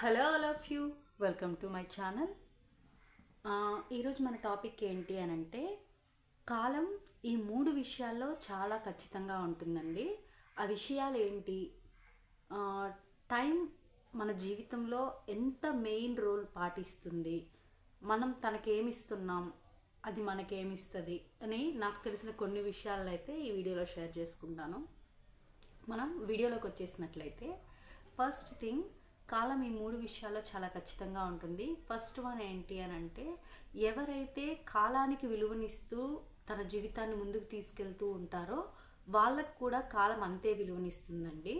Hello all of you welcome to my channel. ఈరోజు మన topic ఏంటి అని అంటే కాలం ఈ మూడు విషయాల్లో చాలా ఖచ్చితంగా ఉంటుందండి. ఆ విషయాలు ఏంటి? టైం మన జీవితంలో ఎంత మెయిన్ రోల్ పాటిస్తుంది? మనం తనకేమిస్తున్నాం? అది మనకేమిస్తుంది? అని నాకు తెలిసిన కొన్ని విషయాలను అయితే ఈ వీడియోలో షేర్ చేసుకుంటాను. మనం వీడియోలోకి వచ్చేసినట్లయితే ఫస్ట్ థింగ్ కాలం ఈ మూడు విషయాల్లో చాలా ఖచ్చితంగా ఉంటుంది. ఫస్ట్ వన్ ఏంటి అని అంటే ఎవరైతే కాలానికి విలువనిస్తూ తన జీవితాన్ని ముందుకు తీసుకెళ్తూ ఉంటారో వాళ్ళకు కూడా కాలం అంతే విలువనిస్తుందండి.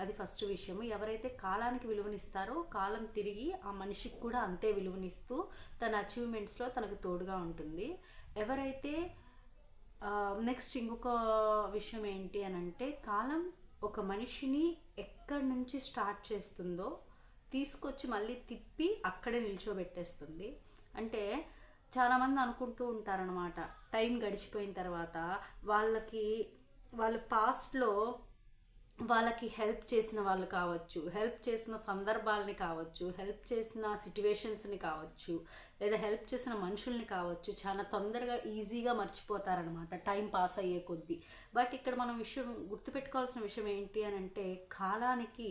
అది ఫస్ట్ విషయం ఎవరైతే కాలానికి విలువనిస్తారో కాలం తిరిగి ఆ మనిషికి కూడా అంతే విలువనిస్తూ తన అచీవ్మెంట్స్లో తనకు తోడుగా ఉంటుంది. ఎవరైతే నెక్స్ట్ ఇంకొక విషయం ఏంటి అని అంటే కాలం ఒక మనిషిని ఎక్కడి నుంచి స్టార్ట్ చేస్తుందో తీసుకొచ్చి మళ్ళీ తిప్పి అక్కడే నిల్చోబెట్టేస్తుంది. అంటే చాలామంది అనుకుంటూ ఉంటారనమాట టైం గడిచిపోయిన తర్వాత వాళ్ళకి వాళ్ళ పాస్ట్లో వాళ్ళకి హెల్ప్ చేసిన వాళ్ళు కావచ్చు హెల్ప్ చేసిన సందర్భాలని కావచ్చు హెల్ప్ చేసిన సిట్యువేషన్స్ని కావచ్చు లేదా హెల్ప్ చేసిన మనుషుల్ని కావచ్చు చాలా తొందరగా ఈజీగా మర్చిపోతారనమాట టైం పాస్ అయ్యే కొద్దీ. బట్ ఇక్కడ మనం విషయం గుర్తుపెట్టుకోవాల్సిన విషయం ఏంటి అని అంటే కాలానికి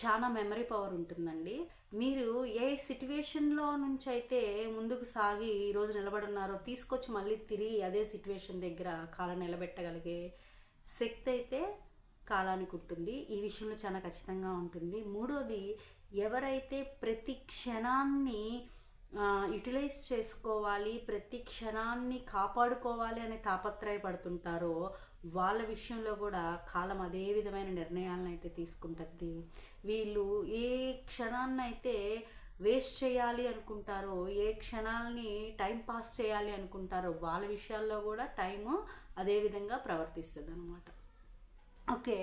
చాలా మెమరీ పవర్ ఉంటుందండి. మీరు ఏ సిట్యువేషన్లో నుంచి అయితే ముందుకు సాగి ఈరోజు నిలబడున్నారో తీసుకొచ్చి మళ్ళీ తిరిగి అదే సిట్యువేషన్ దగ్గర కాలం నిలబెట్టగలిగే శక్తి అయితే కాలానికి ఉంటుంది. ఈ విషయంలో చాలా ఖచ్చితంగా ఉంటుంది. మూడోది ఎవరైతే ప్రతి క్షణాన్ని యూటిలైజ్ చేసుకోవాలి ప్రతి క్షణాన్ని కాపాడుకోవాలి అనే తాపత్రయపడుతుంటారో వాళ్ళ విషయంలో కూడా కాలం అదే విధమైన నిర్ణయాలను అయితే తీసుకుంటుంది. వీళ్ళు ఏ క్షణాన్ని అయితే వేస్ట్ చేయాలి అనుకుంటారో ఏ క్షణాలని టైం పాస్ చేయాలి అనుకుంటారో వాళ్ళ విషయాల్లో కూడా టైము అదే విధంగా ప్రవర్తిస్తుంది అనమాట ఓకే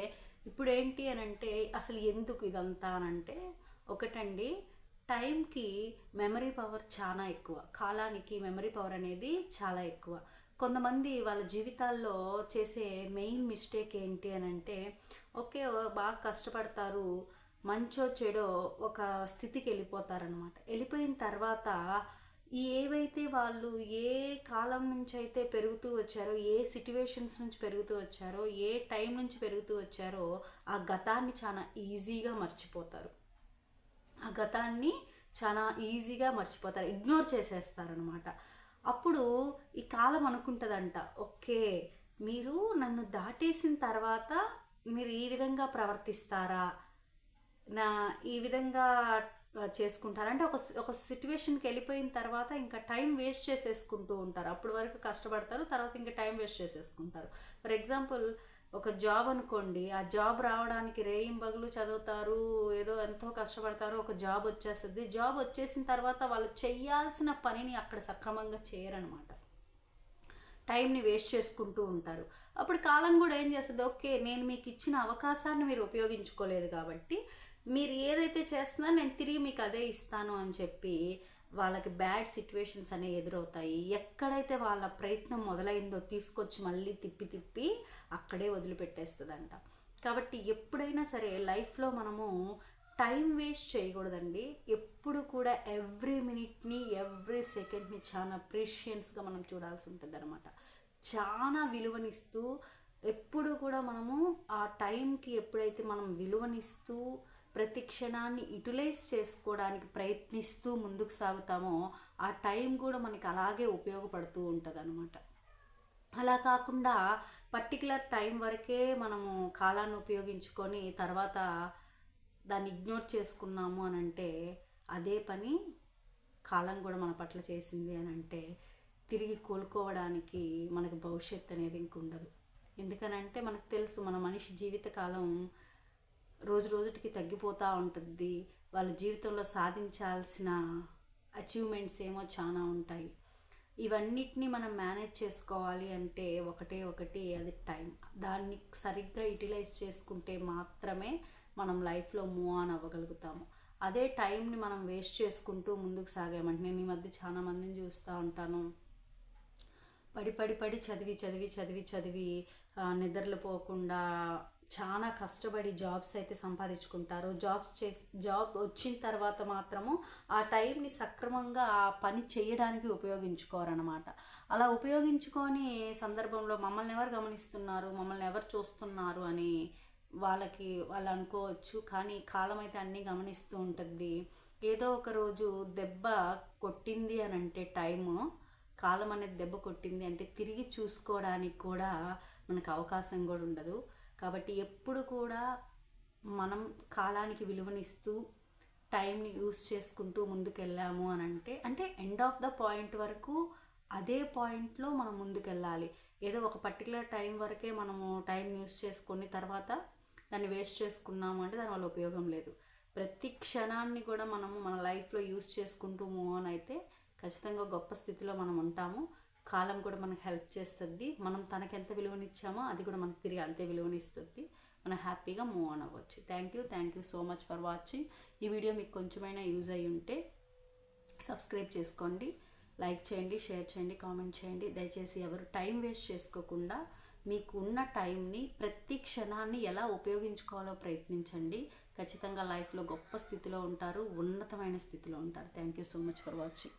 ఇప్పుడు ఏంటి అని అంటే అసలు ఎందుకు ఇదంతా అని అంటే ఒకటండి టైంకి మెమరీ పవర్ చాలా ఎక్కువ. కాలానికి మెమరీ పవర్ అనేది చాలా ఎక్కువ. కొంతమంది వాళ్ళ జీవితాల్లో చేసే మెయిన్ మిస్టేక్ ఏంటి అని అంటే ఓకే బాగా కష్టపడతారు మంచో చెడో ఒక స్థితికి వెళ్ళిపోతారనమాట వెళ్ళిపోయిన తర్వాత ఈ ఏవైతే వాళ్ళు ఏ కాలం నుంచి అయితే పెరుగుతూ వచ్చారో ఏ సిట్యువేషన్స్ నుంచి పెరుగుతూ వచ్చారో ఏ టైం నుంచి పెరుగుతూ వచ్చారో ఆ గతాన్ని చాలా ఈజీగా మర్చిపోతారు. ఆ గతాన్ని చాలా ఈజీగా మర్చిపోతారు ఇగ్నోర్ చేసేస్తారనమాట అప్పుడు ఈ కాలం అనుకుంటుందంట ఓకే మీరు నన్ను దాటేసిన తర్వాత మీరు ఈ విధంగా ప్రవర్తిస్తారా? నా ఈ విధంగా చేసుకుంటారు? అంటే ఒక ఒక సిట్యువేషన్కి వెళ్ళిపోయిన తర్వాత ఇంకా టైం వేస్ట్ చేసేసుకుంటూ ఉంటారు. అప్పటి వరకు కష్టపడతారు తర్వాత ఇంకా టైం వేస్ట్ చేసేసుకుంటారు. ఫర్ ఎగ్జాంపుల్ ఒక జాబ్ అనుకోండి ఆ జాబ్ రావడానికి రేయింబగులు చదువుతారు ఏదో ఎంతో కష్టపడతారు ఒక జాబ్ వచ్చేస్తుంది. జాబ్ వచ్చేసిన తర్వాత వాళ్ళు చేయాల్సిన పనిని అక్కడ సక్రమంగా చేయరనమాట. టైంని వేస్ట్ చేసుకుంటూ ఉంటారు. అప్పుడు కాలం కూడా ఏం చేస్తుంది? ఓకే నేను మీకు ఇచ్చిన అవకాశాన్ని మీరు ఉపయోగించుకోలేదు కాబట్టి మీరు ఏదైతే చేస్తున్నా నేను తిరిగి మీకు అదే ఇస్తాను అని చెప్పి వాళ్ళకి బ్యాడ్ సిచ్యువేషన్స్ అనేవి ఎదురవుతాయి. ఎక్కడైతే వాళ్ళ ప్రయత్నం మొదలైందో తీసుకొచ్చి మళ్ళీ తిప్పి తిప్పి అక్కడే వదిలిపెట్టేస్తుందంట. కాబట్టి ఎప్పుడైనా సరే లైఫ్లో మనము టైం వేస్ట్ చేయకూడదండి. ఎప్పుడు కూడా ఎవ్రీ మినిట్ని ఎవ్రీ సెకండ్ని చాలా ప్రీషియన్స్గా మనం చూడాల్సి ఉంటుంది అనమాట చాలా విలువనిస్తూ ఎప్పుడు కూడా మనము ఆ టైంకి ఎప్పుడైతే మనం విలువనిస్తూ ప్రతి క్షణాన్ని యూటిలైజ్ చేసుకోవడానికి ప్రయత్నిస్తూ ముందుకు సాగుతామో ఆ టైం కూడా మనకి అలాగే ఉపయోగపడుతూ ఉంటుంది అనమాట అలా కాకుండా పర్టికులర్ టైం వరకే మనము కాలాన్ని ఉపయోగించుకొని తర్వాత దాన్ని ఇగ్నోర్ చేసుకున్నాము అని అంటే అదే పని కాలం కూడా మన పట్ల చేసింది అని అంటే తిరిగి కోలుకోవడానికి మనకు భవిష్యత్తు అనేది ఇంక ఉండదు. ఎందుకనంటే మనకు తెలుసు మన మనిషి జీవితకాలం రోజు రోజుటికి తగ్గిపోతూ ఉంటుంది. వాళ్ళ జీవితంలో సాధించాల్సిన అచీవ్మెంట్స్ ఏమో చాలా ఉంటాయి. ఇవన్నిటిని మనం మేనేజ్ చేసుకోవాలి అంటే ఒకటే ఒకటి అది టైం దాన్ని సరిగ్గా యూటిలైజ్ చేసుకుంటే మాత్రమే మనం లైఫ్లో మూవ్ ఆన్ అవ్వగలుగుతాము. అదే టైంని మనం వేస్ట్ చేసుకుంటూ ముందుకు సాగామంటే నేను ఈ మధ్య చాలా మందిని చూస్తూ ఉంటాను. పడి పడి పడి చదివి చదివి చదివి చదివి నిద్రలు పోకుండా చాలా కష్టపడి జాబ్స్ అయితే సంపాదించుకుంటారు. జాబ్స్ చేసి జాబ్ వచ్చిన తర్వాత మాత్రము ఆ టైంని సక్రమంగా ఆ పని చేయడానికి ఉపయోగించుకోరనమాట అలా ఉపయోగించుకొని సందర్భంలో మమ్మల్ని ఎవరు గమనిస్తున్నారు? మమ్మల్ని ఎవరు చూస్తున్నారు? అని వాళ్ళకి వాళ్ళు అనుకోవచ్చు. కానీ కాలం అయితే అన్నీ గమనిస్తూ ఉంటుంది. ఏదో ఒక రోజు దెబ్బ కొట్టింది అని అంటే టైము కాలం అనేది దెబ్బ కొట్టింది అంటే తిరిగి చూసుకోవడానికి కూడా మనకు అవకాశం కూడా ఉండదు. కాబట్టి ఎప్పుడు కూడా మనం కాలానికి విలువనిస్తూ టైంని యూస్ చేసుకుంటూ ముందుకెళ్ళాము అని అంటే అంటే ఎండ్ ఆఫ్ ద పాయింట్ వరకు అదే పాయింట్లో మనం ముందుకెళ్ళాలి. ఏదో ఒక పర్టికులర్ టైం వరకే మనము టైం యూస్ చేసుకొని తర్వాత దాన్ని వేస్ట్ చేసుకున్నాము అంటే దానివల్ల ఉపయోగం లేదు. ప్రతి క్షణాన్ని కూడా మనము మన లైఫ్లో యూస్ చేసుకుంటూ మూవ్ ఆన్ అయితే ఖచ్చితంగా గొప్ప స్థితిలో మనం ఉంటాము. కాలం కూడా మనకు హెల్ప్ చేస్తుంది. మనం తనకి ఎంత విలువనిచ్చామో అది కూడా మనకు తిరిగి అంతే విలువనిస్తుంది. మనం హ్యాపీగా మూవ్ ఆన్ అవ్వచ్చు. Thank you thank you so much for watching ఈ వీడియో మీకు కొంచెమైనా యూజ్ అయ్యి ఉంటే సబ్స్క్రైబ్ చేసుకోండి. లైక్ చేయండి షేర్ చేయండి కామెంట్ చేయండి. దయచేసి ఎవరు టైం వేస్ట్ చేసుకోకుండా మీకు ఉన్న టైంని ప్రతి క్షణాన్ని ఎలా ఉపయోగించుకోవాలో ప్రయత్నించండి. ఖచ్చితంగా లైఫ్లో గొప్ప స్థితిలో ఉంటారు ఉన్నతమైన స్థితిలో ఉంటారు. Thank you so much for watching